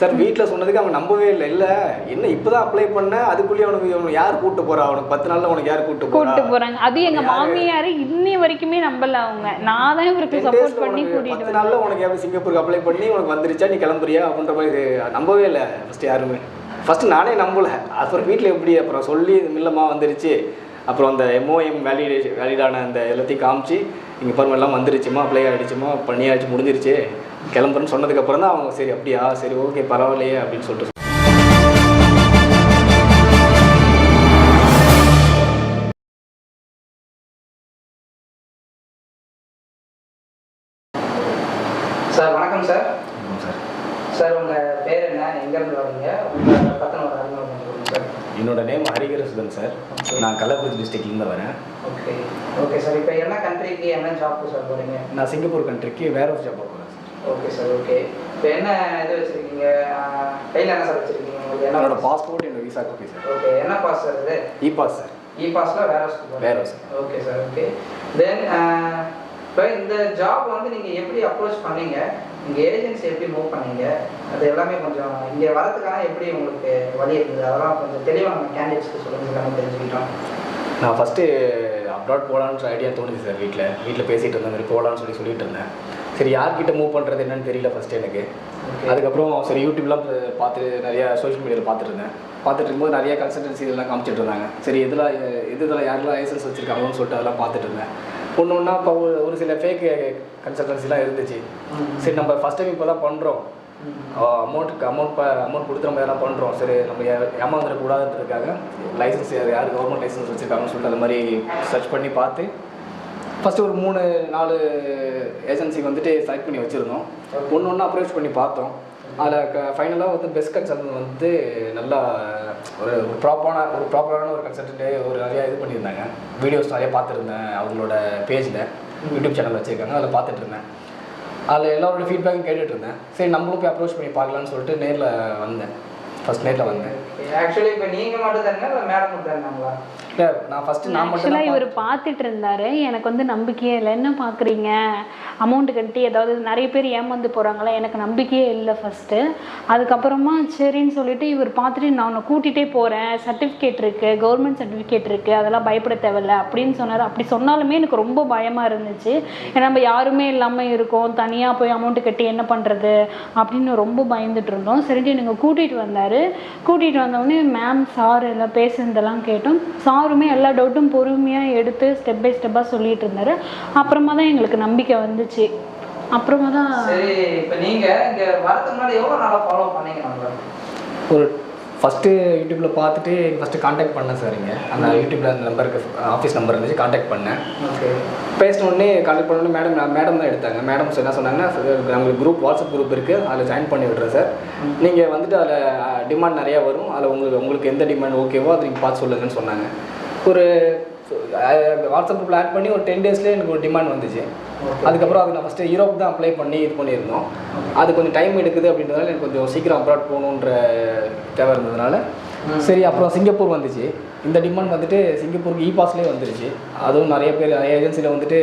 Sir வீட்டில் சொன்னதுக்கு அவன் நம்பவே இல்லை. இல்லை என்ன இப்போதான் அப்ளை பண்ண? அதுக்குள்ளேயே அவனுக்கு இவனை யார் கூட்டு போறா? அவனுக்கு பத்து நாள்ல உனக்கு யார் கூட்டு கூட்டு போறாங்க. அது எங்க மாமியார் இன்னி வரைக்குமே நம்பல அவங்க. நான் தான் இவருக்கு 10 சப்போர்ட் பண்ணி கூட்டிட்டு பத்து நாள்ல உனக்கு எப்படி சிங்கப்பூருக்கு அப்ளை பண்ணி உனக்கு வந்துருச்சா? நீ கிளம்புறியா? அப்படின்ற மாதிரி நம்பவே இல்லை ஃபர்ஸ்ட் யாருமே. ஃபர்ஸ்ட் நானே நம்பல. அப்புறம் வீட்டில் எப்படி? அப்புறம் சொல்லி இல்லைம்மா வந்துருச்சு. அப்புறம் அந்த எம்ஓஎம் வேலிடேஷன் வேலிடான அந்த எல்லாத்தையும் காமிச்சு இங்கே பாருங்க எல்லாம் வந்துருச்சுமா? அப்ளை ஆகிடுச்சுமா பண்ணியாச்சு முடிஞ்சிருச்சு. கிளம்புறேன்னு சொன்னதுக்கப்புறம் தான் அவங்க சரி அப்படியா? சரி ஓகே பரவாயில்லையே அப்படின்னு சொல்லிட்டு சார் வணக்கம் சார். சார். சார் உங்கள் பேர் என்ன? எங்கேருந்து வரீங்க? உங்கள் பத்தின ஒரு அறிமுகம் சார். என்னோட நேம் ஹரிகரசுதன் சார். நான் கள்ளக்குறிச்சி டிஸ்ட்ரிக்ட்லேருந்து வரேன். Okay okay sir. இப்போ என்ன கண்ட்ரிக்கு என்ன ஜாப்க்கு சார் போகிறீங்க நான் சிங்கப்பூர் கண்ட்ரிக்கு வேற ஒரு ஜாப் போகிறேன் ஓகே சார் ஓகே இப்போ என்ன இது வச்சுருக்கீங்க? கையில் என்ன சார் வச்சுருக்கீங்க உங்களுக்கு? என்னோட என்ன பாஸ்போர்ட் என்னோட விசா காப்பி சார் ஓகே என்ன பாஸ் சார் இது? இ பாஸ் சார் இ பாஸில் வேற ஹவுஸ்க்கு வேற. ஓகே சார் ஓகே தென் இப்போ இந்த ஜாப் வந்து நீங்கள் எப்படி அப்ரோச் பண்ணீங்க? நீங்கள் ஏஜென்சி எப்படி மூவ் பண்ணீங்க? அது எல்லாமே கொஞ்சம் இங்கே வரதுக்கான எப்படி உங்களுக்கு வழி இருந்தது? அதெல்லாம் கொஞ்சம் தெளிவாக நம்ம கேண்டிடேட்ஸ்க்கு சொல்லுங்க எல்லாமே தெரிஞ்சுக்கிட்டோம். நான் ஃபஸ்ட்டு அப்ராட் போகலான்ற ஐடியா தோணுது சார் வீட்டில் வீட்டில் பேசிகிட்டு இருந்த மாதிரி போகலான்னு சொல்லி சொல்லிட்டு இருந்தேன். சரி யார்கிட்ட மூவ் பண்ணுறது என்னன்னு தெரியல ஃபஸ்ட்டு எனக்கு. அதுக்கப்புறம் சரி யூடியூப்லாம் பார்த்து நிறையா சோஷியல் மீடியாவில் பார்த்துட்டு இருந்தேன். பார்த்துட்டு இருக்கும்போது நிறைய கன்சல்டன்சி இதெல்லாம் காமிச்சிட்டு இருந்தாங்க. சரி இதில் எது இதில் யாரெல்லாம் லைசன்ஸ் வச்சுருக்காங்கன்னு சொல்லிட்டு அதெல்லாம் பார்த்துட்டு இருந்தேன். ஒன்று ஒன்றா இப்போ ஒரு- சில ஃபேக் கன்சல்டன்சிலாம் இருந்துச்சு. சரி நம்ம ஃபஸ்ட் டைம் இப்போ தான் பண்ணுறோம். அமௌண்ட்டுக்கு அமௌண்ட் அமௌண்ட் கொடுத்து நம்ம எதனா பண்ணுறோம் சரி நம்ம ஏமாந்துடக்கூடாதுன்றதுக்காக லைசன்ஸ் யார் கவர்மெண்ட் லைசன்ஸ் வச்சுருக்காங்கன்னு சொல்லிட்டு அது மாதிரி சர்ச் பண்ணி பார்த்து ஃபஸ்ட்டு ஒரு மூணு நாலு ஏஜென்சி வந்துட்டு செலக்ட் பண்ணி வச்சுருந்தோம். ஒன்று ஒன்று அப்ரோச் பண்ணி பார்த்தோம். அதில் க ஃபைனலாக வந்து பெஸ்ட் கன்சல்டன்ட் வந்து நல்லா ஒரு ப்ராப்பரான ஒரு ப்ராப்பரான ஒரு கன்சல்டன்ட்டு ஒரு நிறையா இது பண்ணியிருந்தாங்க. வீடியோஸ் நிறைய பார்த்துருந்தேன் அவங்களோட பேஜில் யூடியூப் சேனல் வச்சுருக்காங்க. அதில் பார்த்துட்டு இருந்தேன் அதில் எல்லாரோட ஃபீட்பேக்கும் கேட்டுட்டு இருந்தேன் சரி நம்மளும் போய் அப்ரோச் பண்ணி பார்க்கலான்னு சொல்லிட்டு நேரில் வந்தேன். ஃபர்ஸ்ட் நேரில் வந்தேன். ஆக்சுவலி இப்போ நீங்கள் மட்டும் தானே மேடம் மட்டும் தானாங்களா இல்லை நான் ஃபஸ்ட்டு நான் மட்டும் ஆக்சுவலாக இவர் பார்த்துட்டு இருந்தாரு எனக்கு வந்து நம்பிக்கையே இல்லை. என்ன பார்க்குறீங்க? அமௌண்ட் கட்டி ஏதாவது நிறைய பேர் ஏமாந்து போகிறாங்களா எனக்கு நம்பிக்கையே இல்லை ஃபஸ்ட்டு அதுக்கப்புறமா சரின்னு சொல்லிட்டு இவர் பார்த்துட்டு நான் உன்னை கூட்டிகிட்டே போகிறேன் சர்டிஃபிகேட் இருக்குது கவர்மெண்ட் சர்டிஃபிகேட் இருக்குது அதெல்லாம் பயப்பட தேவையில்ல அப்படின்னு சொன்னார். அப்படி சொன்னாலுமே எனக்கு ரொம்ப பயமாக இருந்துச்சு. ஏன்னா நம்ம யாருமே இல்லாமல் இருக்கோம். தனியாக போய் அமௌண்ட் கட்டி என்ன பண்ணுறது அப்படின்னு ரொம்ப பயந்துட்டு இருந்தோம். சரின்ட்டு நீங்கள் கூட்டிகிட்டு வந்தார். கூட்டிகிட்டு வந்தோடனே மேம் சார் எல்லாம் பேசுனதெல்லாம் கேட்டோம். சாருமே எல்லா டவுட்டும் பொறுமையாக எடுத்து ஸ்டெப் பை ஸ்டெப்பாக சொல்லிட்டு இருந்தார். அப்புறமா தான் எங்களுக்கு நம்பிக்கை வந்துச்சு. அப்புறமா தான் சரி இப்போ நீங்கள் இங்கே வரதுக்கு முன்னாடி எவ்வளோ நாளாக ஃபாலோ பண்ணீங்க நம்மள ஒரு ஃபஸ்ட்டு யூடியூப்பில் பார்த்துட்டு ஃபஸ்ட்டு காண்டாக்ட் பண்ணேன் சார் இங்கே. அந்த யூடியூப்பில் அந்த நம்பருக்கு ஆஃபீஸ் நம்பர் இருந்துச்சு காண்டாக்ட் பண்ணேன். ஓகே பேசின உடனே காண்டாக்ட் பண்ண உடனே மேடம் மேடம் தான் எடுத்தாங்க. மேடம் என்ன சொன்னாங்கன்னா நம்மளுக்கு குரூப் வாட்ஸ்அப் குரூப் இருக்குது அதில் ஜாயின் பண்ணி விட்றேன் சார் நீங்கள் வந்துட்டு அதில் டிமாண்ட் நிறையா வரும். அதில் உங்களுக்கு உங்களுக்கு எந்த டிமாண்ட் ஓகேவோ அதை நீங்கள் பார்த்து சொல்லுங்கன்னு சொன்னாங்க. ஒரு வாட்ஸ்அப் குரூப்பில் ஆட் பண்ணி ஒரு டென் டேஸ்லேயே எனக்கு ஒரு டிமாண்ட் வந்துச்சு. அதுக்கப்புறம் அது நான் ஃபஸ்ட்டு யூரோப் தான் அப்ளை பண்ணி இது பண்ணியிருந்தோம். அது கொஞ்சம் டைம் எடுக்குது அப்படின்றதுனால எனக்கு கொஞ்சம் சீக்கிரம் அப்ராட் போகணுன்ற தேவை இருந்ததுனால சரி அப்புறம் சிங்கப்பூர் வந்துச்சு. இந்த டிமாண்ட் வந்துட்டு சிங்கப்பூருக்கு இ பாஸ்லேயே வந்துருச்சு. அதுவும் நிறைய பேர் நிறைய ஏஜென்சியில் வந்துட்டு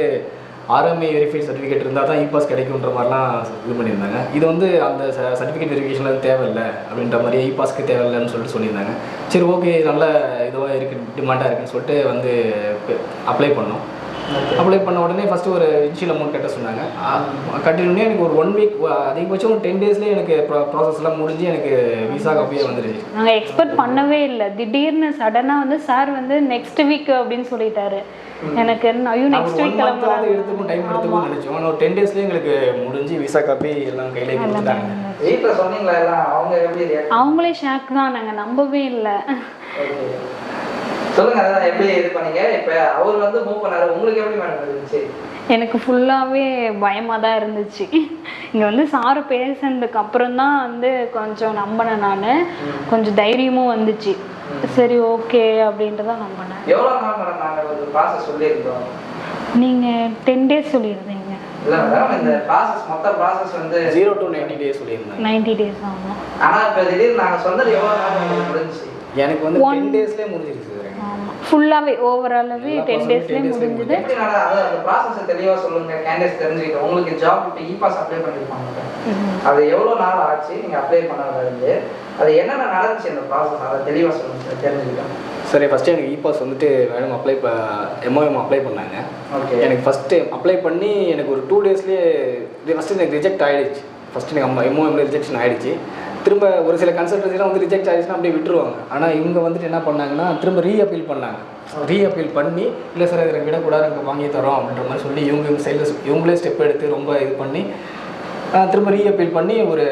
ஆர்எம்ஐ வெரிஃபைட் சர்டிஃபிகேட் இருந்தால் தான் இ பாஸ் கிடைக்குன்ற மாதிரிலாம் இது பண்ணியிருந்தாங்க. இது வந்து அந்த சர்டிஃபிகேட் வெரிஃபிகேஷன்லாம் தேவையில்லை அப்படின்ற மாதிரி இ பாஸ்க்கு தேவையில்லைன்னு சொல்லிட்டு சொல்லியிருந்தாங்க. சரி ஓகே நல்ல இதுவாக இருக்குது டிமாண்டாக இருக்குன்னு சொல்லிட்டு வந்து அப்ளை பண்ணோம். அப்ளை பண்ண உடனே ஃபஸ்ட்டு ஒரு இனிஷியல் அமௌண்ட் கட்ட சொன்னாங்க. கட்டினோடனே எனக்கு ஒரு ஒன் வீக் அதிகபட்சம் ஒரு டென் டேஸ்லேயே எனக்கு ப்ராசஸ்லாம் முடிஞ்சு எனக்கு விசா காப்பியே வந்துடுச்சு நாங்கள் எக்ஸ்பெக்ட் பண்ணவே இல்லை. திடீர்னு சடனாக வந்து சார் வந்து நெக்ஸ்ட் வீக் அப்படின்னு சொல்லிட்டாரு. எனக்கு என்ன, ஐயோ நெக்ஸ்ட் வீக் கிளம்புறாங்க. எடுத்துக்கும் டைம் எடுத்துக்கும் நினைச்சோம். ஆனால் ஒரு டென் டேஸ்லேயே எங்களுக்கு முடிஞ்சு விசா காப்பி எல்லாம் கையிலே கொடுத்துட்டாங்க. வீட்டில் சொன்னீங்களா எல்லாம்? அவங்க எப்படி அவங்களே ஷாக் தான். நாங்கள் நம்பவே இல்லை. சொல்லுங்க அதான் எப்படி இது பண்ணீங்க? இப்போ அவர் வந்து மூவ் பண்ணாரு. உங்களுக்கு எப்படி மேடம் இருந்துச்சு? எனக்கு ஃபுல்லாகவே பயமாக தான் இருந்துச்சு. இங்கே வந்து சார் பேசுனதுக்கு அப்புறம் தான் வந்து கொஞ்சம் நம்பினேன் நான். கொஞ்சம் தைரியமும் வந்துச்சு. சரி ஓகே அப்படின்ட்டு தான் நம்பினேன். எவ்வளோ நாள் மேடம் நாங்கள் ஒரு ப்ராசஸ் சொல்லியிருந்தோம்? நீங்கள் டென் டேஸ் சொல்லியிருந்தீங்க. இல்லை மேடம் இந்த ப்ராசஸ் மொத்த ப்ராசஸ் வந்து ஜீரோ டு நைன்டி டேஸ் சொல்லியிருந்தாங்க நைன்டி டேஸ் ஆகும் ஆனால் இப்போ திடீர்னு நாங்கள் சொன்னது எவ்வளோ நாள் முடிஞ்சுச்சு? எனக்கு வந்து டென் டேஸ்லேயே முடிஞ்சிருச்சு. ஃபுல்லாகவே ஓவராலாகவே டென் டேஸ்லேயே 10 days லயே முடிஞ்சுது. எப்படி நட அது அந்த ப்ராசஸ் தெளிவா சொல்லுங்க கேண்டிடேட்ஸ் தெரிஞ்சுக்கிட்டு உங்களுக்கு ஜாப் இப்போ இ பாஸ் அப்ளை பண்ணிருப்பாங்க அது எவ்வளவு நாள் ஆச்சு நீங்க அப்ளை பண்ணதுல இருந்து அது என்னென்ன நடந்துச்சு அந்த ப்ராசஸ் அதை தெளிவா சொல்லுங்க சார் தெரிஞ்சுக்கிட்டோம் சரி ஃபஸ்ட்டு எனக்கு இ பாஸ் வந்துட்டு மேடம் அப்ளை ப எம்ஓஎம் அப்ளை பண்ணாங்க. ஓகே எனக்கு ஃபஸ்ட்டு அப்ளை பண்ணி எனக்கு ஒரு டூ டேஸ்லேயே ஃபஸ்ட்டு எனக்கு ரிஜெக்ட் ஆகிடுச்சு ஃபஸ்ட்டு எனக்கு அம்மா எம்ஓஎம்ல ரிஜெக்ஷன் ஆகிடுச்சு திரும்ப ஒரு சில கன்சல்டன்சிலாம் வந்து ரிஜெக்ட் ஆகிடுச்சுன்னா அப்படியே விட்டுருவாங்க. ஆனால் இவங்க வந்துட்டு என்ன பண்ணாங்கன்னா திரும்ப ரீ அப்பீல் பண்ணாங்க. ரீ அப்பீல் பண்ணி இல்லை சார் இதை விடக்கூடாது நாங்கள் வாங்கி தரோம் அப்படின்ற மாதிரி சொல்லி இவங்க இவங்க சைடில் இவங்களே ஸ்டெப் எடுத்து ரொம்ப இது பண்ணி திரும்ப ரீ அப்பீல் பண்ணி ஒரு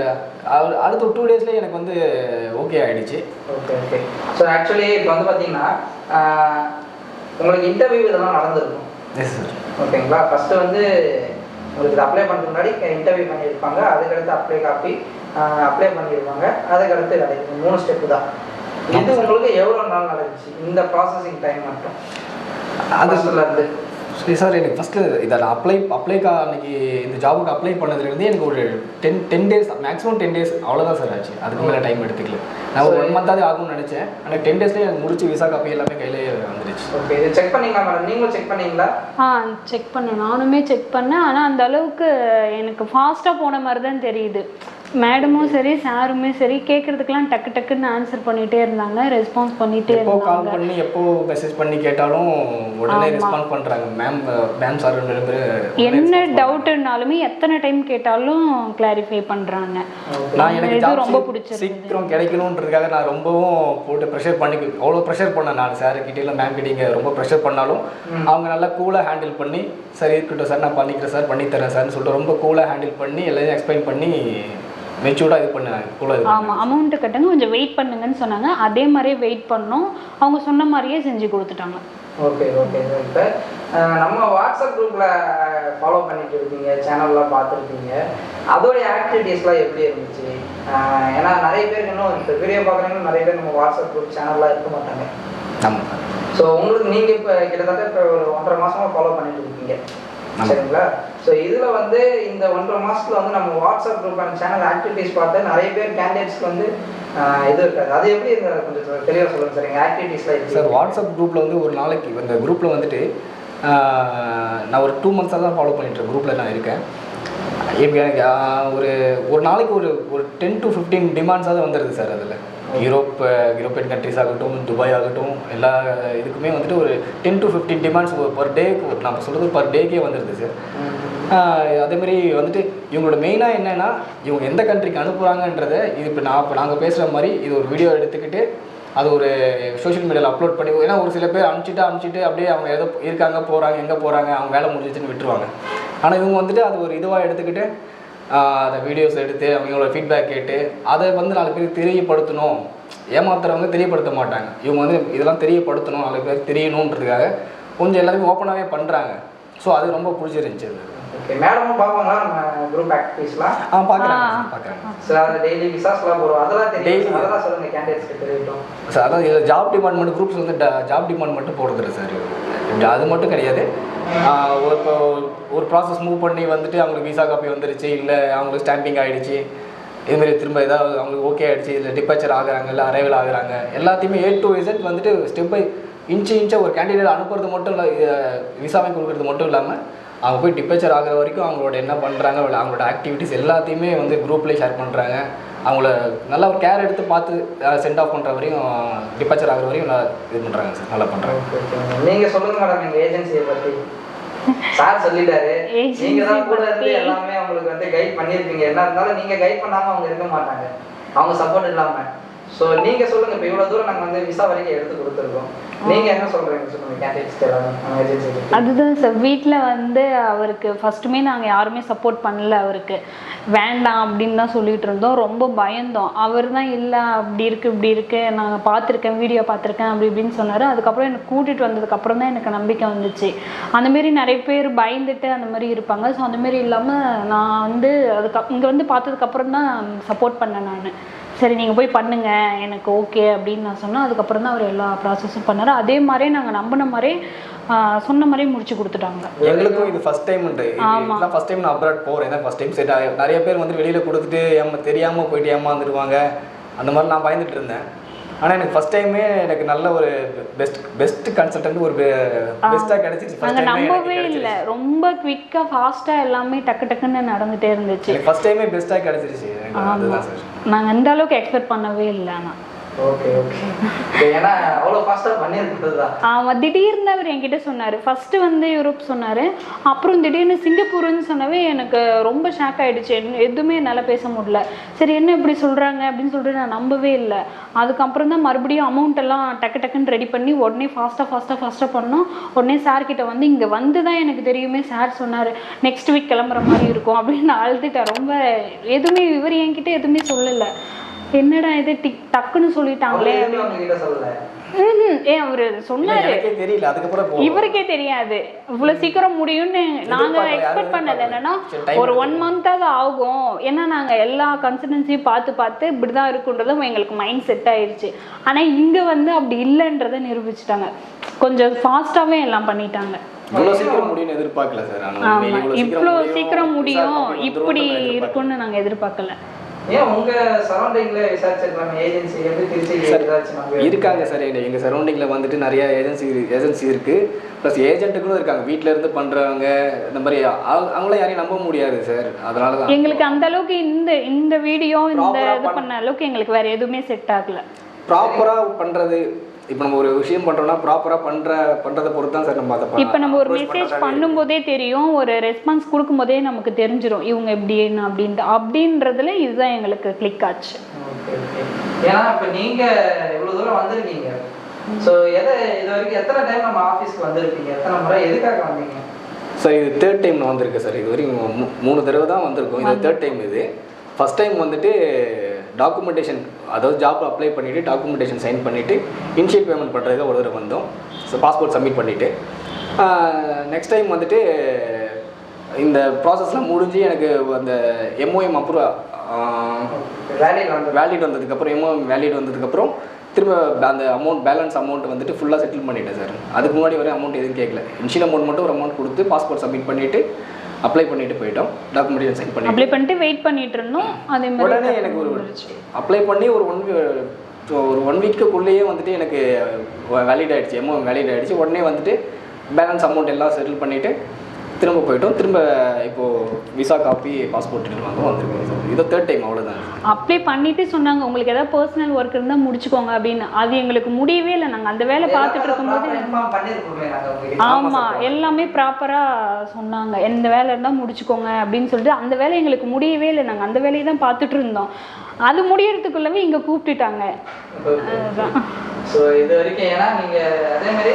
அடுத்த ஒரு டூ டேஸ்லேயே எனக்கு வந்து ஓகே ஆகிடுச்சு ஓகே ஓகே ஸோ ஆக்சுவலி இப்போ வந்து பார்த்தீங்கன்னா உங்களுக்கு இன்டர்வியூ இதெல்லாம் நடந்திருக்கும். எஸ் சார் ஓகேங்களா ஃபஸ்ட்டு வந்து உங்களுக்கு இது அப்ளை பண்ணுறதுக்கு முன்னாடி இன்டர்வியூ பண்ணியிருப்பாங்க. அதுக்கடுத்து அப்ளை காப்பி அப்ளை பண்ணியிருப்பாங்க அதுக்கடுத்து இது மூணு ஸ்டெப்பு தான். இது உங்களுக்கு எவ்வளோ நாள் நடந்துச்சு? இந்த ப்ராசஸிங் டைம் மட்டும். அது இருந்து. சரி சார் எனக்கு ஃபஸ்ட்டு இதில் அப்ளை அப்ளைக்கா அன்னைக்கு இந்த ஜாபுக்கு அப்ளை பண்ணதுலேருந்து எனக்கு ஒரு ten ten days maximum ten days அவ்வளோதான் சார் ஆச்சு. அதுக்கு மேலே டைம் எடுத்துக்கல. நான் ஒரு ஒன் மந்தாவது ஆகும்னு நினச்சேன். ஆனால் டென் டேஸ்லேயே எனக்கு முடிச்சு விசா காப்பி எல்லாமே கையிலே வந்துருச்சு. ஓகே இது செக் பண்ணீங்களா மேடம் நீங்களும் செக் பண்ணீங்களா? ஆ செக் பண்ணேன். நானுமே செக் பண்ணேன். ஆனால் அந்த அளவுக்கு எனக்கு ஃபாஸ்ட்டாக போன மாதிரி தான் தெரியுது. மேடமும் சரி சாருமே சரி கேட்குறதுக்கெலாம் டக்கு டக்குன்னு ஆன்சர் பண்ணிகிட்டே இருந்தாங்க. ரெஸ்பான்ஸ் பண்ணிகிட்டே எப்போ கால் பண்ணி எப்போ மெசேஜ் பண்ணி கேட்டாலும் உடனே ரெஸ்பாண்ட் பண்ணுறாங்க மேம் மேம் சார் ரெண்டு பேர் என்ன டவுட்டுனாலுமே எத்தனை டைம் கேட்டாலும் கிளாரிஃபை பண்ணுறாங்க நான் எனக்கு ரொம்ப சீ- பிடிச்சிருந்தது. சீக்கிரம் கிடைக்கணுன்றதுக்காக நான் ரொம்பவும் போட்டு ப்ரெஷர் பண்ணி அவ்வளோ ப்ரெஷர் பண்ணேன் நான். சார் கிட்டே இல்லை மேம் கிட்டே இங்கே ரொம்ப ப்ரெஷர் பண்ணாலும் அவங்க நல்லா கூலாக ஹேண்டில் பண்ணி சரி இருக்கட்டும் சார் நான் பண்ணிக்கிறேன் சார் பண்ணி தரேன் சார்னு சொல்லிட்டு ரொம்ப கூலாக ஹேண்டில் பண்ணி எல்லாத்தையும் எக்ஸ்பிளைன் பண்ணி மெச்சூர்டாக இது பண்ணாங்க. ஆமாம் அமௌண்ட்டு கட்டுங்க கொஞ்சம் வெயிட் பண்ணுங்கன்னு சொன்னாங்க. அதே மாதிரியே வெயிட் பண்ணோம். அவங்க சொன்ன மாதிரியே செஞ்சு கொடுத்துட்டாங்க. ஓகே ஓகே சார் இப்போ நம்ம வாட்ஸ்அப் குரூப்பில் ஃபாலோ பண்ணிட்டு இருக்கீங்க சேனல்லாம் பார்த்துருக்கீங்க. அதோடைய ஆக்டிவிட்டீஸ்லாம் எப்படி இருந்துச்சு? ஏன்னா நிறைய பேருக்கு இன்னும் இப்போ வீடியோ பார்க்குறவங்க நிறைய பேர் நம்ம வாட்ஸ்அப் குரூப் சேனல்லாம் இருக்க மாட்டாங்க. ஆமாம் ஸோ உங்களுக்கு நீங்கள் இப்போ கிட்டத்தட்ட இப்போ ஒரு ஒன்றரை மாசமா ஃபாலோ பண்ணிட்டு இருக்கீங்க. சரிங்களா? ஸோ இதில் வந்து இந்த ஒன்றரை மாசத்துல வந்து நம்ம WhatsApp group and channel activities பார்த்து நிறைய பேர் கேண்டிடேட்ஸ்க்கு வந்து இது இருக்காது. அது எப்படி இருந்தது? கொஞ்சம் தெளிவாக சொல்லுங்க சார் எங்கள் ஆக்டிவிட்டீஸ்லாம் எப்படி சார் வாட்ஸ்அப் குரூப்பில் வந்து ஒரு நாளைக்கு இந்த குரூப்பில் வந்துட்டு நான் ஒரு டூ மந்த்ஸாக தான் ஃபாலோ பண்ணிட்டுருக்கேன் குரூப்பில் நான் இருக்கேன். எனக்கு ஒரு ஒரு நாளைக்கு ஒரு ஒரு டென் டு ஃபிஃப்டீன் டிமாண்ட்ஸாக வந்துடுது சார் அதில். யூரோப் யூரோப்பியன் கண்ட்ரிஸ் ஆகட்டும் துபாய் ஆகட்டும் எல்லா இதுக்குமே வந்துட்டு ஒரு ten to fifteen demands per டேக்கு நம்ம சொல்கிறது பர் டேக்கே வந்துடுது சார். அதேமாரி வந்துட்டு இவங்களோட மெயினாக என்னென்னா இவங்க எந்த கண்ட்ரிக்கு அனுப்புகிறாங்கன்றத இது இப்போ நான் இப்போ நாங்கள் பேசுகிற மாதிரி இது ஒரு வீடியோ எடுத்துக்கிட்டு அது ஒரு சோஷியல் மீடியாவில் அப்லோட் பண்ணி ஏன்னா ஒரு சில பேர் அனுப்பிச்சிட்டு அனுப்பிச்சிட்டு அப்படியே அவங்க எதோ இருக்காங்க போகிறாங்க எங்கே போகிறாங்க அவங்க வேலை முடிஞ்சிச்சுன்னு விட்டுருவாங்க. ஆனால் இவங்க வந்துட்டு அது ஒரு இதுவாக எடுத்துக்கிட்டு அதை அந்த வீடியோஸ் எடுத்து அவங்களோட ஃபீட்பேக் கேட்டு அதை வந்து நாலு பேருக்கு தெரியப்படுத்தணும். ஏமாத்துறவங்க தெரியப்படுத்த மாட்டாங்க. இவங்க வந்து இதெல்லாம் தெரியப்படுத்தணும் நாலு பேர் தெரியணுன்றதுக்காக கொஞ்சம் எல்லாருமே ஓப்பனாகவே பண்ணுறாங்க ஸோ அது ரொம்ப பிடிச்சிருந்துச்சி அது. ஓகே மேடமும் பார்ப்பாங்களா? நம்ம குரூப் ஆக்டிவிட்டீஸ்லாம் ஆ பார்க்குறாங்க பார்க்குறாங்க சார் அதில் டெய்லி விசாஸ்லாம் போடுவோம். அதெல்லாம் தெரியும். அதெல்லாம் சொல்லுங்க கேண்டிடேட்ஸ்க்கு தெரியட்டும் சார் அதான் இதில் ஜாப் டிபார்ட்மெண்ட் குரூப்ஸ் வந்து ஜாப் டிபார்ட்மெண்ட் போடுறது சார் அது மட்டும் கிடையாது. இப்போ ஒரு ப்ராசஸ் மூவ் பண்ணி வந்துட்டு அவங்களுக்கு விசா காப்பி வந்துருச்சு இல்லை அவங்களுக்கு ஸ்டாம்பிங் ஆகிடுச்சு இதுமாரி திரும்ப ஏதாவது அவங்களுக்கு ஓகே ஆகிடுச்சு இல்லை டிபாச்சர் ஆகுறாங்க இல்லை அரைவல் ஆகுறாங்க எல்லாத்தையுமே ஏ டு இசட் வந்துட்டு ஸ்டெப் பை இன்ச்சு இன்ச்சாக ஒரு கேண்டிடேட் அனுப்புறது மட்டும் இல்லை விசாவை கொடுக்குறது மட்டும் இல்லாமல் அவங்க போய் டிபேச்சர் ஆகுற வரைக்கும் அவங்களோட என்ன பண்ணுறாங்க அவங்களோட ஆக்டிவிட்டீஸ் எல்லாத்தையுமே வந்து குரூப்லேயே ஷேர் பண்ணுறாங்க அவங்கள நல்லா ஒரு கேர் எடுத்து பார்த்து சென்ட் ஆஃப் பண்ணுற வரையும் டிபேச்சர் ஆகுற வரையும் நல்லா இது பண்ணுறாங்க சார் நல்லா பண்ணுறாங்க ஓகே ஓகே நீங்க சொல்லுங்க மேடம் எங்க ஏஜென்சியை பத்தி. சார் சொல்லிட்டாரு. நீங்க தான் கூட இருந்து. எல்லாமே அவங்களுக்கு வந்து கைட் பண்ணியிருப்பீங்க. என்ன இருந்தாலும் நீங்க கைட் பண்ணாம அவங்க இருக்க மாட்டாங்க. அவங்க சப்போர்ட் இல்லாம. ஸோ நீங்க சொல்லுங்க இப்போ இவ்வளவு தூரம் நாங்க வந்து விசா வரைக்கும் எடுத்து கொடுத்துருக்கோம். நீங்க என்ன சொல்றீங்க? அதுதான் சார். வீட்டில் வந்து அவருக்கு ஃபஸ்ட்டுமே நாங்கள் யாருமே சப்போர்ட் பண்ணல அவருக்கு. வேண்டாம் அப்படின்னு தான் சொல்லிட்டு இருந்தோம். ரொம்ப பயந்தோம். அவர் தான் இல்லை அப்படி இருக்கு இப்படி இருக்கு. நாங்கள் பார்த்துருக்கேன் வீடியோ பார்த்துருக்கேன் அப்படி இப்படின்னு சொன்னார். அதுக்கப்புறம் எனக்கு கூட்டிகிட்டு வந்ததுக்கப்புறம் தான் எனக்கு நம்பிக்கை வந்துச்சு. அந்தமாரி நிறைய பேர் பயந்துட்டு அந்த மாதிரி இருப்பாங்க. ஸோ அந்தமாரி இல்லாமல் நான் வந்து அதுக்கு இங்கே வந்து பார்த்ததுக்கப்புறம் தான் சப்போர்ட் பண்ணேன் நான். சரி நீங்கள் போய் பண்ணுங்க. எனக்கு ஓகே அப்படின்னு நான் சொன்னேன். அதுக்கப்புறம் தான் அவர் எல்லா ப்ராசஸும் பண்ணார். அதே மாதிரியே நாங்கள் நம்பின மாதிரியே சொன்ன மாதிரியே முடிச்சு கொடுத்துட்டாங்க. எங்களுக்கும் இது ஃபஸ்ட் டைம் ஆமா. இதெல்லாம் ஃபஸ்ட் டைம் நான் அப்ராட் போகிறேன் தான் ஃபஸ்ட் டைம் செட் நிறைய பேர் வந்து வெளியில் கொடுத்துட்டு ஏமா தெரியாமல் போயிட்டு ஏமாந்துருவாங்க அந்த மாதிரி நான் பயந்துட்டு இருந்தேன். ஆனால் எனக்கு ஃபர்ஸ்ட் டைமே எனக்கு நல்ல ஒரு பெஸ்ட் பெஸ்ட் கன்சல்டன்ட் ஒரு பெஸ்ட்டாக கிடைச்சிச்சு ஃபர்ஸ்ட் நாங்கள் நம்பவே இல்லை. ரொம்ப குவிக்காக ஃபாஸ்ட்டாக எல்லாமே டக்கு டக்குன்னு நடந்துகிட்டே இருந்துச்சு. ஃபர்ஸ்ட் டைமே பெஸ்ட்டாக கிடைச்சிருச்சு. நாங்கள் இந்த அளவுக்கு எக்ஸ்பெக்ட் பண்ணவே இல்லை ஆனால் ஆமாம் திடீர்னு அவர் என்கிட்ட சொன்னார். ஃபஸ்ட்டு வந்து யூரோப் சொன்னார். அப்புறம் திடீர்னு சிங்கப்பூர்னு சொன்னவே எனக்கு ரொம்ப ஷாக் ஆகிடுச்சு என்ன- எதுவுமே என்னால் பேச முடியல. சரி என்ன இப்படி சொல்கிறாங்க அப்படின்னு சொல்லிட்டு நான் நம்பவே இல்லை. அதுக்கப்புறம் தான் மறுபடியும் அமௌண்ட் எல்லாம் டக்கு டக்குன்னு ரெடி பண்ணி உடனே ஃபாஸ்ட்டாக ஃபாஸ்ட்டாக ஃபாஸ்ட்டாக பண்ணோம். உடனே சார் கிட்ட வந்து இங்கே வந்து தான் எனக்கு தெரியுமே சார் சொன்னார். நெக்ஸ்ட் வீக் கிளம்புற மாதிரி இருக்கும் அப்படின்னு நான் அழுதுட்டேன். ரொம்ப எதுவுமே இவர் என்கிட்ட எதுவுமே சொல்லலை. என்னடா இது டிக் டக்குன்னு சொல்லிட்டாங்களே. ஏன் அவரு சொன்னாரு. எனக்கே தெரியல. அதுக்கப்புறம் இப்போ இவருக்கே தெரியாது. இவ்வளவு சீக்கிரம் முடியும்னு நாங்க எக்ஸ்பெக்ட் பண்ணது. என்னன்னா ஒரு. ஒன் மந்த்தாவது ஆகும். ஏன்னா நாங்க எல்லா கன்சல்டன்சியும் பார்த்து பார்த்து இப்படிதான் இருக்குன்றதும் எங்களுக்கு மைண்ட் செட் ஆயிருச்சு. ஆனா இங்க வந்து அப்படி இல்லைன்றதை நிரூபிச்சிட்டாங்க. கொஞ்சம் ஃபாஸ்டாவே எல்லாம் பண்ணிட்டாங்க. இவ்வளோ சீக்கிரம் முடியும். இப்படி இருக்கும்னு நாங்க எதிர்பார்க்கல. ஏன் உங்க சரௌண்டிங்ல விசாரிச்சிருக்கலாம்? ஏஜென்சி எப்படி திருச்சி இருக்காங்க சார் எங்க எங்கள் சரௌண்டிங்கில் வந்துட்டு நிறைய ஏஜென்சி ஏஜென்சி இருக்குது ப்ளஸ் ஏஜென்ட்டுகளும் இருக்காங்க. வீட்டில் இருந்து பண்ணுறவங்க இந்த மாதிரி அவங்க- அவங்கள யாரையும் நம்ப முடியாது சார் அதனால தான் எங்களுக்கு அந்த அளவுக்கு இந்த இந்த வீடியோ இந்த இது பண்ண அளவுக்கு எங்களுக்கு வேற எதுவுமே செட் ஆகல. ப்ராப்பராக பண்ணுறது இப்போ நம்ம ஒரு விஷயம் பண்ணுறோம்னா ப்ராப்பராக பண்ணுற பண்ணுறதை பொறுத்து தான் சார் நம்ம அதை இப்போ நம்ம ஒரு மெசேஜ் பண்ணும்போதே தெரியும் ஒரு ரெஸ்பான்ஸ் கொடுக்கும்போதே நமக்கு தெரிஞ்சிரும் இவங்க எப்படின்னு அப்படின்ட்டு. அப்படின்றதுல இதுதான் எங்களுக்கு கிளிக் ஆச்சு. ஏன்னா இப்போ நீங்க இவ்வளவு தூரம் வந்திருக்கீங்க. ஸோ எதை இது வரைக்கும் எத்தனை டைம் நம்ம ஆஃபீஸ்க்கு வந்திருப்பீங்க? எத்தனை முறை எதுக்காக வந்தீங்க? சார் இது தேர்ட் டைம் வந்திருக்கு சார். இது வரைக்கும் மூணு தடவை தான் வந்திருக்கோம். இது தேர்ட் டைம் இது. ஃபஸ்ட் டைம் வந்துட்டு டாக்குமெண்டேஷன் அதாவது ஜாப் அப்ளை பண்ணிவிட்டு டாக்குமெண்டேஷன் சைன் பண்ணிவிட்டு இனிஷியல் பேமெண்ட் பண்ணுறதுக்கு ஒரு தடவை வந்தோம். ஸோ பாஸ்போர்ட் சப்மிட் பண்ணிவிட்டு நெக்ஸ்ட் டைம் வந்துட்டு இந்த ப்ராசஸ்லாம் முடிஞ்சு எனக்கு அந்த எம்ஓஎம் அப்ரூவ் வந்து வேலிட் வந்ததுக்கப்புறம் எம்ஓஎம் வேலிட் வந்ததுக்கப்புறம் திரும்ப அந்த அமௌண்ட் பேலன்ஸ் அமௌண்ட் வந்துட்டு ஃபுல்லாக செட்டில் பண்ணிட்டேன் சார். அதுக்கு முன்னாடி வரை அமௌண்ட் எதுவும் கேட்கல இனிஷியல் அமௌண்ட் மட்டும் ஒரு அமௌண்ட் கொடுத்து பாஸ்போர்ட் சப்மிட் பண்ணிவிட்டு அப்ளை பண்ணிட்டு போயிட்டோம். டாக்குமெண்டேஷன் சைன் பண்ணி அப்ளை பண்ணிட்டு வெயிட் பண்ணிட்டு இருந்தோம். அதே உடனே மாதிரி எனக்கு ஒரு அப்ளை பண்ணி ஒரு ஒன் ஒரு ஒன் வீக்குக்குள்ளேயே வந்துட்டு எனக்கு வேலிட் ஆயிடுச்சு. எம்ஓஎம் வேலிட் ஆயிடுச்சு. உடனே வந்துட்டு பேலன்ஸ் அமௌண்ட் எல்லாம் செட்டில் பண்ணிவிட்டு திரும்ப போயிட்டோம். திரும்ப இப்போது விசா காப்பி பாஸ்போர்ட் எடுத்து வந்திருக்கோம். சார் இது தேர்ட் டைம் அவ்வளோதான் அப்ளை பண்ணிட்டு சொன்னாங்க. உங்களுக்கு ஏதாவது பர்சனல் ஒர்க் இருந்தால் முடிச்சுக்கோங்க அப்படின்னு. அது எங்களுக்கு முடியவே இல்லை. நாங்கள் அந்த வேலை பார்த்துட்டு இருக்கும்போது இன்ஃபார்ம் பண்ணியிருக்கோமே நாங்கள் உங்களுக்கு ஆமா. எல்லாமே ப்ராப்பரா சொன்னாங்க. எந்த வேலை இருந்தா முடிச்சுக்கோங்க அப்படின்னு சொல்லிட்டு அந்த வேலை எங்களுக்கு முடியவே இல்லை. நாங்க அந்த வேலையை தான் பார்த்துட்டு இருந்தோம். அது முடியறதுக்குள்ளவே இங்க கூப்பிட்டுட்டாங்க. ஸோ இது வரைக்கும் ஏன்னா நீங்க அதே மாதிரி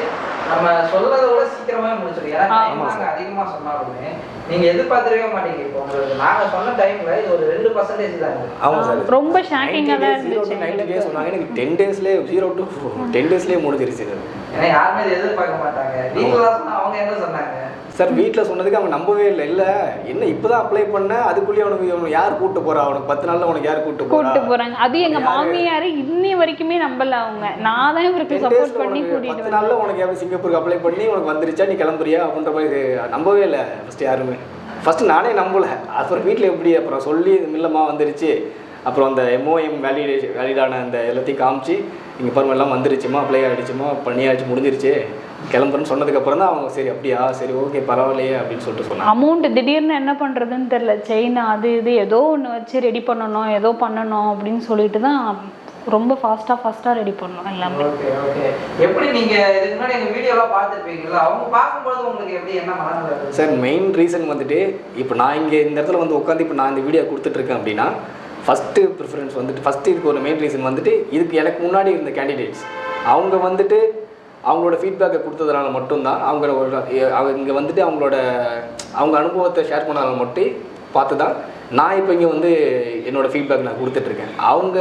நம்ம சொல்றதை விட சீக்கிரமே முடிச்சிருக்கோம் ஏன்னா நாங்கள் அதிகமாக சொன்னாலுமே நீங்க எதிர்பார்த்துருக்கவே மாட்டீங்க இப்போ உங்களுக்கு. நாங்கள் சொன்ன டைம்ல இது ஒரு ரெண்டு பர்சன்டேஜ் தான் ஆமாம் சார். ரொம்ப ஷாக்கிங்காக தான் இருந்துச்சு. நைன்டி டேஸ் சொன்னாங்க. எனக்கு டென் டேஸ்லேயே ஜீரோ டு டென் டேஸ்லேயே முடிஞ்சிருச்சு. ஏன்னா யாருமே இதை எதிர்பார்க்க மாட்டாங்க. வீட்டில் சொன்னா அவங்க என்ன சொன்னாங்க? சார் வீட்டில் சொன்னதுக்கு அவங்க நம்பவே இல்லை. இல்லை என்ன இப்போ தான் அப்ளை பண்ண? அதுக்குள்ளேயே அவனுக்கு இவனை யார் கூட்டு போறா? அவனுக்கு பத்து நாள்ல உனக்கு யார் கூட்டு கூப்பிட்டு போறாங்க. அது எங்க மாமியார் இன்னி வரைக்குமே நம்பல அவங்க. நான் தான் இவருக்கு 10 சப்போர்ட் பண்ணி கூட்டிட்டு பத்து நாள்ல உனக்கு எப்படி சிங்கப்பூருக்கு அப்ளை பண்ணி உனக்கு வந்துருச்சா? நீ கிளம்புறியா? அப்படின்ற மாதிரி நம்பவே இல்லை ஃபர்ஸ்ட் யாருமே. ஃபர்ஸ்ட் நானே நம்பல. அப்புறம் வீட்டில் எப்படி? அப்புறம் சொல்லி இது இல்லைம்மா வந்துருச்சு. அப்புறம் அந்த எம்ஓஎம் வேலிடேஷன் வேலிடான அந்த எல்லாத்தையும் காமிச்சு இங்கே பாருங்க எல்லாம் வந்துருச்சுமா? அப்ளை ஆகிடுச்சுமா பண்ணியாச்சு முடிஞ்சிருச்சு. கிளம்புறேன்னு சொன்னதுக்கப்புறம் தான் அவங்க சரி அப்படியா? சரி ஓகே பரவாயில்லையே அப்படின்னு சொல்லிட்டு சொன்னாங்க. அமௌண்ட் திடீர்னு என்ன பண்றதுன்னு தெரியல. செயின் அது இது ஏதோ ஒன்று வச்சு ரெடி பண்ணணும் ஏதோ பண்ணணும் அப்படின்னு சொல்லிட்டு தான் ரொம்ப ஃபாஸ்ட்டாக ஃபாஸ்ட்டாக ரெடி பண்ணோம் எல்லாமே. ஓகே ஓகே எப்படி நீங்க இதுக்கு முன்னாடி எங்க வீடியோலாம் பார்த்துருப்பீங்களா அவங்க பார்க்கும்போது உங்களுக்கு எப்படி என்ன மனநிலை? சார் மெயின் ரீசன் வந்துட்டு இப்போ நான் இங்கே இந்த இடத்துல வந்து உட்காந்து இப்போ நான் இந்த வீடியோ கொடுத்துட்ருக்கேன் அப்படின்னா ஃபஸ்ட்டு ப்ரிஃபரன்ஸ் வந்துட்டு ஃபஸ்ட்டு இதுக்கு ஒரு மெயின் ரீசன் வந்துட்டு இதுக்கு எனக்கு முன்னாடி இருந்த கேண்டிடேட்ஸ் அவங்க வந்துட்டு அவங்களோட ஃபீட்பேக்கை கொடுத்ததுனால மட்டும்தான் அவங்க இங்கே வந்துட்டு அவங்களோட அவங்க அனுபவத்தை ஷேர் பண்ணாலும் மட்டும் பார்த்து தான் நான் இப்போ இங்கே வந்து என்னோடய ஃபீட்பேக் நான் கொடுத்துட்ருக்கேன். அவங்க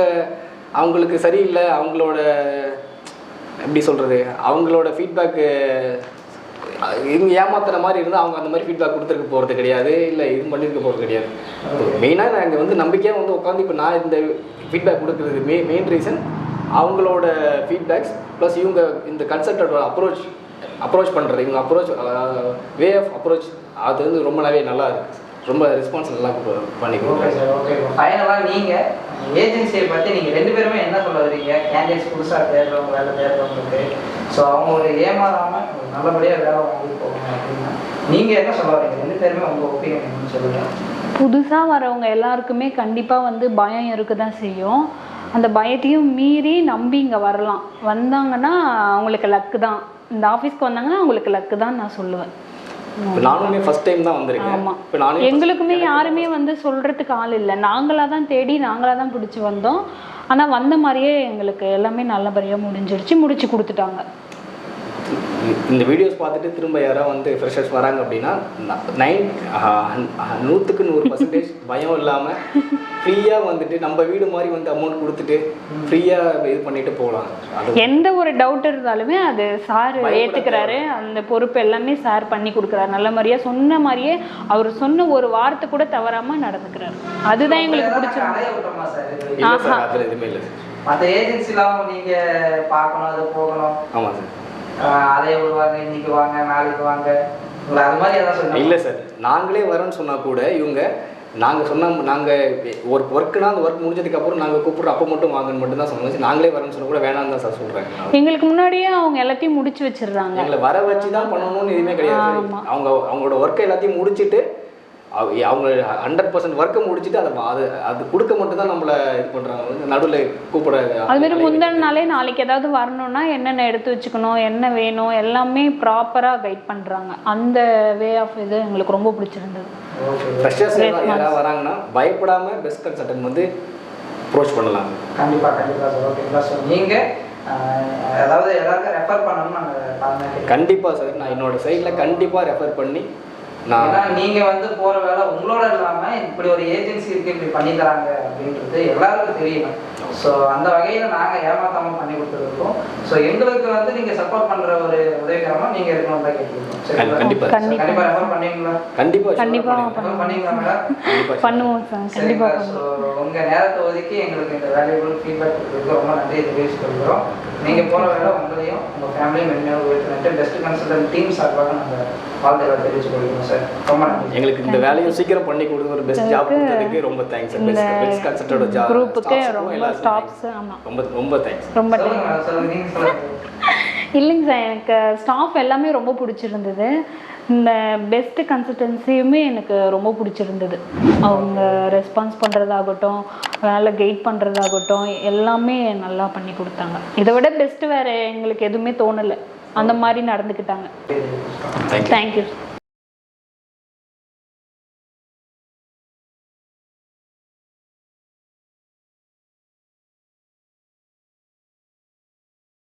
அவங்களுக்கு சரியில்லை அவங்களோட எப்படி சொல்கிறது அவங்களோட ஃபீட்பேக்கு இவங்க ஏமாத்துற மாதிரி இருந்தால் அவங்க அந்த மாதிரி ஃபீட்பேக் கொடுத்துருக்க போகிறது கிடையாது இல்லை இது பண்ணியிருக்க போகிறது கிடையாது. மெயினாக நான் இங்கே வந்து நம்பிக்கையாக வந்து உட்காந்து இப்போ நான் இந்த ஃபீட்பேக் கொடுக்குறது மெயின் மெயின் ரீசன் அவங்களோட ஃபீட்பேக்ஸ் ப்ளஸ் இவங்க இந்த கன்சல்டோட அப்ரோச் அப்ரோச் பண்ணுறது இவங்க அப்ரோச் வே ஆஃப் அப்ரோச் அது வந்து ரொம்ப நல்லாவே நல்லா இருக்கு. ரொம்ப ரெஸ்பான்ஸ் நல்லா கு- பண்ணி ஓகே கொடுக்குறாங்க சார் ஓகே ஃபைனலாக நீங்க ஏஜென்சியை பற்றி நீங்கள் ரெண்டு பேருமே என்ன சொல்ல வரீங்க கேண்டிடேட்ஸ் புதுசாக தேடுறவங்க வேலை தேடுறவங்களுக்கு. ஸோ அவங்க ஒரு ஏமாறாமல் நல்லபடியாக வேலை வாங்கி போகணும் அப்படின்னா நீங்கள் என்ன சொல்ல வரீங்க ரெண்டு பேருமே உங்கள் ஒப்பீனியன் சொல்லுங்கள் புதுசாக வரவங்க எல்லாருக்குமே கண்டிப்பாக வந்து பயம் இருக்க தான் செய்யும். அந்த பயத்தையும் மீறி நம்பி இங்கே வரலாம். வந்தாங்கன்னா அவங்களுக்கு லக்கு தான். இந்த ஆஃபீஸ்க்கு வந்தாங்கன்னா அவங்களுக்கு லக்கு தான் நான் சொல்லுவேன். நானுமே ஃபர்ஸ்ட் டைம் தான் வந்திருக்கேன். ஆமா. இப்போ நானே எங்களுக்குமே யாருமே வந்து சொல்கிறதுக்கு ஆள் இல்லை. நாங்களாக தான் தேடி நாங்களாக தான் பிடிச்சி வந்தோம். ஆனால் வந்த மாதிரியே எங்களுக்கு எல்லாமே நல்லபடியாக முடிஞ்சிடுச்சு முடிச்சு கொடுத்துட்டாங்க. இந்த வீடியோஸ் பார்த்துட்டு திரும்ப யாராவது வந்து ஃப்ரெஷர்ஸ் வராங்க அப்படின்னா நைன் நூற்றுக்கு நூறு பர்சன்டேஜ் பயம் இல்லாமல் ஃப்ரீயாக வந்துட்டு நம்ம வீடு மாதிரி வந்து அமௌண்ட் கொடுத்துட்டு ஃப்ரீயாக இது பண்ணிட்டு போகலாம். எந்த ஒரு டவுட் இருந்தாலுமே அது சார் ஏற்றுக்கிறாரு அந்த பொறுப்பு எல்லாமே சார் பண்ணி கொடுக்குறாரு. நல்ல மாதிரியா சொன்ன மாதிரியே அவர் சொன்ன ஒரு வார்த்தை கூட தவறாமல் நடந்துக்கிறாரு. அதுதான் எங்களுக்கு பிடிச்சிருக்கு. சார் அதில் எதுவுமே இல்லை சார் மற்ற ஏஜென்சிலாம் நீங்கள் பார்க்கணும் அது போகணும். ஆமாம் சார் அலைய விடுவாங்க இன்னைக்கு வாங்க நாளைக்கு வாங்க. அது மாதிரி எதாவது சொல்லுங்க இல்லை சார் நாங்களே வரோன்னு சொன்னால் கூட இவங்க நாங்கள் சொன்ன நாங்கள் ஒரு ஒர்க்குனா அந்த ஒர்க் முடிஞ்சதுக்கப்புறம் நாங்கள் கூப்பிட்ற அப்போ மட்டும் வாங்கன்னு மட்டும் தான் சொன்னாங்க. நாங்களே வரோன்னு சொன்னால் கூட வேணாம்னு தான் சார் சொல்கிறாங்க எங்களுக்கு முன்னாடியே அவங்க எல்லாத்தையும் முடிச்சு வச்சிடுறாங்க. எங்களை வர வச்சு தான் பண்ணணும்னு எதுவுமே கிடையாது. அவங்க அவங்களோட ஒர்க்கை எல்லாத்தையும் முடிச்சுட்டு அவங்க ஹண்ட்ரட் பர்சன்ட் ஒர்க்கை முடிச்சுட்டு அதை அது அது கொடுக்க மட்டும் தான் நம்மளை இது பண்ணுறாங்க நடுவில் கூப்பிட அது மாதிரி முந்தின நாளே நாளைக்கு ஏதாவது வரணும்னா என்னென்ன எடுத்து வச்சுக்கணும் என்ன வேணும் எல்லாமே ப்ராப்பராக கைட் பண்ணுறாங்க அந்த வே ஆஃப் இது எங்களுக்கு ரொம்ப பிடிச்சிருந்தது. ஃப்ரெஷர்ஸ் யாராவது வராங்கன்னா பயப்படாமல் பெஸ்ட் கன்சல்டன் வந்து அப்ரோச் பண்ணலாம். கண்டிப்பா கண்டிப்பா சார் ஓகேங்களா ஸோ நீங்க ஆஹ் அதாவது எல்லாருக்கும் ரெஃபர் பண்ணணும்னு நாங்கள் கண்டிப்பாக சார் நான் என்னோட சைடில் கண்டிப்பாக ரெஃபர் பண்ணி ஏன்னா நீங்க வந்து போற வேலை உங்களோட இல்லாம இப்படி ஒரு ஏஜென்சி இருக்கு இப்படி பண்ணி தராங்க அப்படின்றது எல்லாருக்கும் தெரியணும் ஸோ அந்த வகையில நாங்க ஏமாத்தாம பண்ணி கொடுத்துருக்கோம். ஸோ எங்களுக்கு வந்து நீங்க சப்போர்ட் பண்ற ஒரு உதவிகரமா நீங்க இருக்கணும் தான் கேட்டுருக்கோம்? கண்டிப்பா. கண்டிப்பா. கண்டிப்பா. ரெஃபர் பண்ணுவீங்களா கண்டிப்பா மேடம்? கண்டிப்பாக பண்ணுவோம் சார் கண்டிப்பாக ஸோ உங்க நேரத்தை ஒதுக்கி எங்களுக்கு இந்த வேல்யூபிள் ஃபீட்பேக் கொடுத்துருக்கு ரொம்ப நன்றி. தெரிவிச்சுக்கிறோம் நீங்க போற வேலை உங்களையும் உங்க ஃபேமிலியும் மென்மையாக உயர்த்தினட்டு பெஸ்ட் கன்சல்டன்ட் டீம் சார்பாக நாங்கள் வாழ்த்துக்களை கொள்கிறோம் சார் ரொம்ப நன்றி. எங்களுக்கு இந்த வேலையை சீக்கிரம் பண்ணி கொடுத்து ஒரு பெஸ்ட் ஜாப் கொடுத்ததுக்கு ரொம்ப thanks sir best best job குரூப்புக்கு ரொம்ப ஸ்டாஃப்ஸ் ஆமாம் ரொம்ப ரொம்ப தேங்க்ஸ் ரொம்ப சொல்லுங்க. இல்லைங்க சார் எனக்கு ஸ்டாஃப் எல்லாமே ரொம்ப பிடிச்சிருந்தது. இந்த பெஸ்ட் கன்சல்டன்சியுமே எனக்கு ரொம்ப பிடிச்சிருந்தது. அவங்க ரெஸ்பான்ஸ் பண்ணுறதாகட்டும் நல்லா கைட் பண்ணுறதாகட்டும் எல்லாமே நல்லா பண்ணி கொடுத்தாங்க. இதை விட பெஸ்ட்டு வேறு எங்களுக்கு எதுவுமே தோணலை. அந்த மாதிரி நடந்துக்கிட்டாங்க. தேங்க்யூ